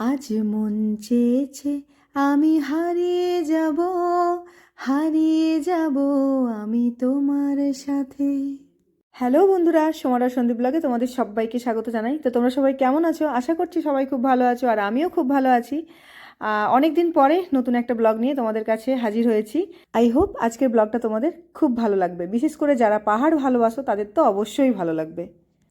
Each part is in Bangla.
আজ মন চেয়েছে আমি হারিয়ে যাব হারিয়ে যাব আমি তোমার সাথে। হ্যালো বন্ধুরা, সোমারা সন্দীপ ব্লগে তোমাদের সবাইকে স্বাগত জানাই। তো তোমরা সবাই কেমন আছো? আশা করছি সবাই খুব ভালো আছো আর আমিও খুব ভালো আছি। অনেক দিন পরে নতুন একটা ব্লগ নিয়ে তোমাদের কাছে হাজির হয়েছি। আই হোপ আজকের ব্লগটা তোমাদের খুব ভালো লাগবে। বিশেষ করে যারা পাহাড় ভালোবাসো তাদের তো অবশ্যই ভালো লাগবে।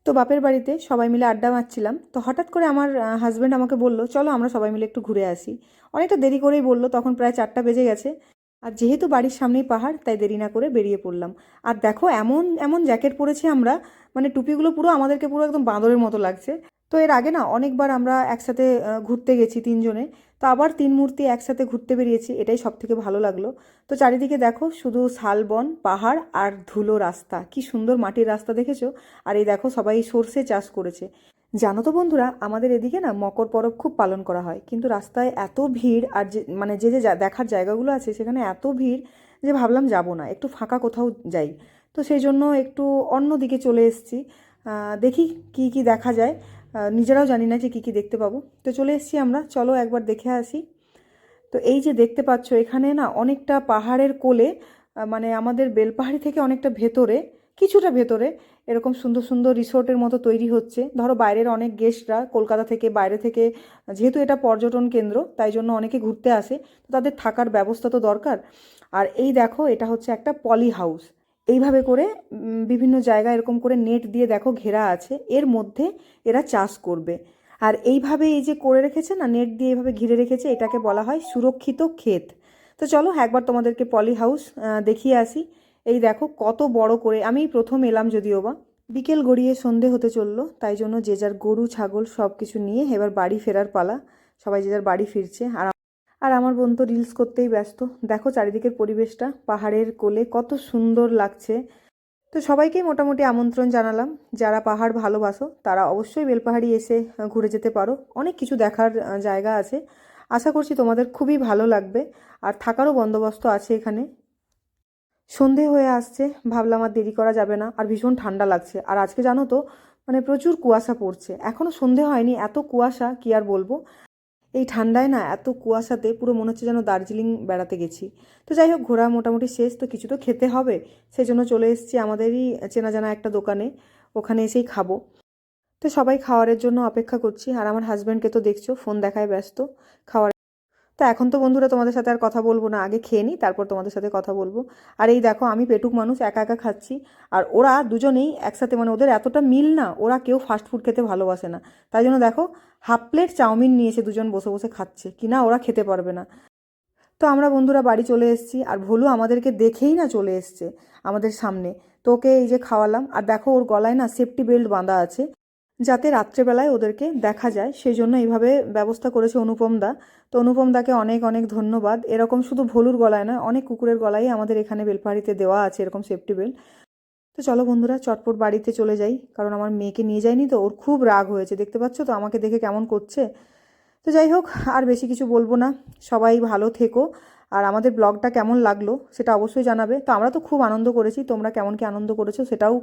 তো বাপের বাড়িতে সবাই মিলে আড্ডা মারছিলাম। তো হঠাৎ করে আমার হাজব্যান্ড আমাকে বলল, চলো আমরা সবাই মিলে একটু ঘুরে আসি। অনেকটা দেরি করেই বলল, তখন প্রায় চারটা বেজে গেছে। আর যেহেতু বাড়ির সামনেই পাহাড়, তাই দেরি না করে বেরিয়ে পড়লাম। আর দেখো, এমন এমন জ্যাকেট পরেছি আমরা মানে টুপিগুলো পুরো আমাদেরকে পুরো একদম বাঁদরের মতো লাগছে। তো এর আগে না অনেকবার আমরা একসাথে ঘুরতে গেছি তিনজনে। তো আবার তিন মূর্তি একসাথে ঘুরতে বেরিয়েছি, এটাই সব থেকে ভালো লাগল। তো চারিদিকে দেখো শুধু শালবন, পাহাড় আর ধুলো রাস্তা। কি সুন্দর মাটির রাস্তা দেখেছ? আর এই দেখো সবাই সর্ষে চাষ করেছে। জানো তো বন্ধুরা, আমাদের এদিকে না মকর পরব খুব পালন করা হয়। কিন্তু রাস্তায় এত ভিড় আর যে মানে যে যে দেখার জায়গাগুলো আছে সেখানে এত ভিড় যে ভাবলাম যাব না, একটু ফাঁকা কোথাও যাই। তো সেই জন্য একটু অন্য দিকে চলে এসেছি। দেখি কি কি দেখা যায়। নিজেরাও জানি না যে কী কী দেখতে পাবো। তো চলে এসেছি আমরা। চলো একবার দেখে আসি। তো এই যে দেখতে পাচ্ছ, এখানে না অনেকটা পাহাড়ের কোলে মানে আমাদের বেলপাহাড়ি থেকে অনেকটা ভেতরে, কিছুটা ভেতরে এরকম সুন্দর সুন্দর রিসোর্টের মতো তৈরি হচ্ছে। ধরো বাইরের অনেক গেস্টরা কলকাতা থেকে, বাইরে থেকে, যেহেতু এটা পর্যটন কেন্দ্র, তাই জন্য অনেকে ঘুরতে আসে। তো তাদের থাকার ব্যবস্থা তো দরকার। আর এই দেখো, এটা হচ্ছে একটা পলি হাউস এইভাবে করে বিভিন্ন জায়গায় এরকম করে নেট দিয়ে দেখো ঘেরা আছে, এর মধ্যে এরা চাষ করবে। আর এইভাবে এই যে করে রেখেছে না, নেট দিয়ে এইভাবে ঘিরে রেখেছে, এটাকে বলা হয় সুরক্ষিত ক্ষেত। তো চলো একবার তোমাদেরকে পলি হাউস দেখিয়ে আসি। এই দেখো কত বড় করে আমি প্রথম এলাম যদিও বা। বিকেল গড়িয়ে সন্ধে হতে চলল, তাই জন্য যে যার গরু, ছাগল সব কিছু নিয়ে এবার বাড়ি ফেরার পালা। সবাই যে যার বাড়ি ফিরছে, আর আর আমার বোন তো রিলস করতেই ব্যস্ত। দেখো চারিদিকের পরিবেশটা, পাহাড়ের কোলে কত সুন্দর লাগছে। তো সবাইকেই মোটামুটি আমন্ত্রণ জানালাম, যারা পাহাড় ভালোবাসো, তারা অবশ্যই বেলপাহাড়ি এসে ঘুরে যেতে পারো। অনেক কিছু দেখার জায়গা আছে। আশা করছি তোমাদের খুবই ভালো লাগবে। আর থাকারও বন্দোবস্ত আছে এখানে। সন্ধে হয়ে আসছে, ভাবলাম আর দেরি করা যাবে না, আর ভীষণ ঠান্ডা লাগছে। আর আজকে জানো তো মানে প্রচুর কুয়াশা পড়ছে। এখনও সন্ধে হয়নি, এত কুয়াশা, কি আর বলব? এই ঠান্ডায় না এত কুয়াশাতে পুরো মনে হচ্ছে যেন দার্জিলিং বেড়াতে গেছি। তো যাই হোক, ঘোরা মোটামুটি শেষ, তো কিছু তো খেতে হবে। সেই জন্য চলে এসেছি আমাদেরই চেনা জানা একটা দোকানে, ওখানে এসেই খাব। তো সবাই খাওয়ারের জন্য অপেক্ষা করছি, আর আমার হাজব্যান্ডকে তো দেখছ ফোন দেখায় ব্যস্ত, খাওয়ার তো এখন তো বন্ধুরা তোমাদের সাথে আর কথা বলব না। আগে খেয়ে নিই, তারপর তোমাদের সাথে কথা বলব। আর এই দেখো, আমি পেটুক মানুষ, একা একা খাচ্ছি। আর ওরা দুজনেই একসাথে মানে ওদের এতটা মিল না, ওরা কেউ ফাস্ট ফুড খেতে ভালোবাসে না। তাই জন্য দেখো হাফ প্লেট চাউমিন নিয়েছে, দুজন বসে বসে খাচ্ছে। কি না ওরা খেতে পারবে না। তো আমরা বন্ধুরা বাড়ি চলে এসেছি, আর ভোলু আমাদেরকে দেখেই না চলে এসছে আমাদের সামনে। তো ওকে এই যে খাওয়ালাম। আর দেখো, ওর গলায় না সেফটি বেল্ট বাঁধা আছে। যাতে রাত্রেবেলায় ওদেরকে দেখা যায় সেই জন্য এইভাবে ব্যবস্থা করেছে অনুপম দা তো অনুপম দাকে অনেক অনেক ধন্যবাদ। এরকম শুধু ভলুর গলায় নয়, অনেক কুকুরের গলায় আমাদের এখানে বেলপাহাড়িতে দেওয়া আছে এরকম সেফটি বেল্ট তো চলো বন্ধুরা, চটপট বাড়িতে চলে যাই, কারণ আমার মেয়েকে নিয়ে যায়নি তো, ওর খুব রাগ হয়েছে, দেখতে পাচ্ছ তো? আমাকে দেখে কেমন করছে। তো যাই হোক, আর বেশি কিছু বলব না। সবাই ভালো থেকো। আর আমাদের ব্লগটা কেমন লাগল সেটা অবশ্যই জানাবে। তো আমরা তো খুব আনন্দ করেছি। তোমরা কেমন কি আনন্দ করেছ সেটাও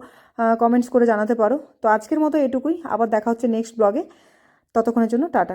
কমেন্টস করে জানাতে পারো। তো আজকের মতো এটুকুই। আবার দেখা হচ্ছে নেক্সট ব্লগে ততক্ষণের জন্য টাটা।